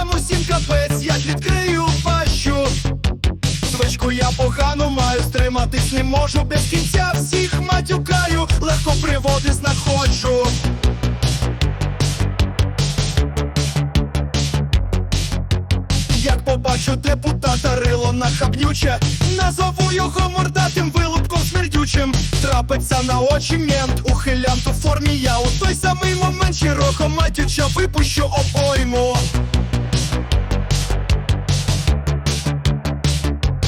Живемо всім капець, як відкрию пащу. Звичку я погано маю, стриматись не можу без кінця всіх матюкаю, легко приводи знаходжу. Як побачу депутата рило нахабнюче, назову його мордатим вилупком смердючим. Трапиться на очі мент, ухилянт у формі я у той самий момент широко матюча випущу обойму.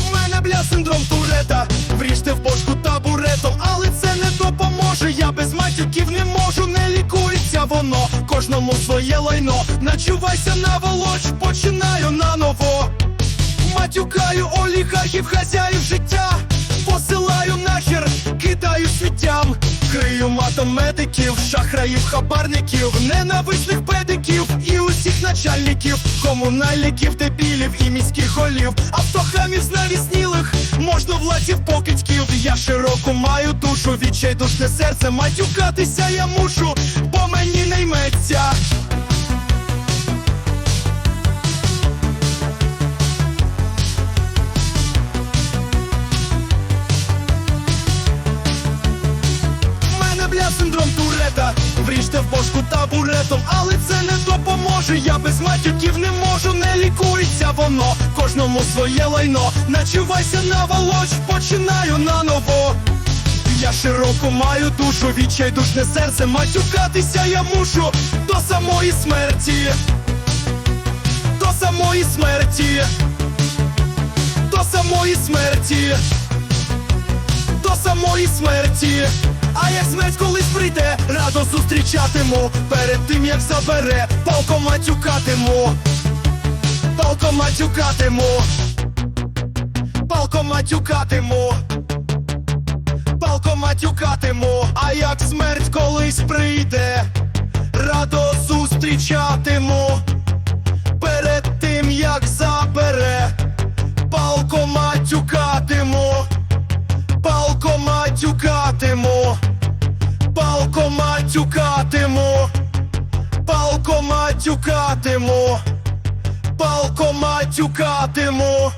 У мене бля синдром турета, вріжте в бошку табуретом, але це не допоможе. Я без матюків не можу, не лікується воно. Кожному своє лайно. Начувайся на волоч, починаю наново. Матюкаю олігархів, хазяїв життя. Посилаю нахер. Матом медиків, шахраїв, хабарників, ненависних педиків і усіх начальників, комунальників, дебілів і міських голів, автохамів знавіснілих, можна власів покидьків. Я широко маю душу, відчайдушне серце, матюкатися я мушу, синдром турета Вріжте в бошку табуретом, але це не допоможе. Я без матюків не можу, не лікується воно. Кожному своє лайно. Начувайся на волоч, починаю наново. Я широко маю душу, відчайдушне серце, матюкатися я мушу до самої смерті. До самої смерті. До самої смерті до самої смерті. Прийде, зустрічатиму. Перед тим як забере, палко матюкатиму. Палко матюкатиму. Палко матюкатиму. Палко матюкатиму. А як смерть колись прийде, радо зустрічатиму. Палко матюкатиму, палко матюкатиму.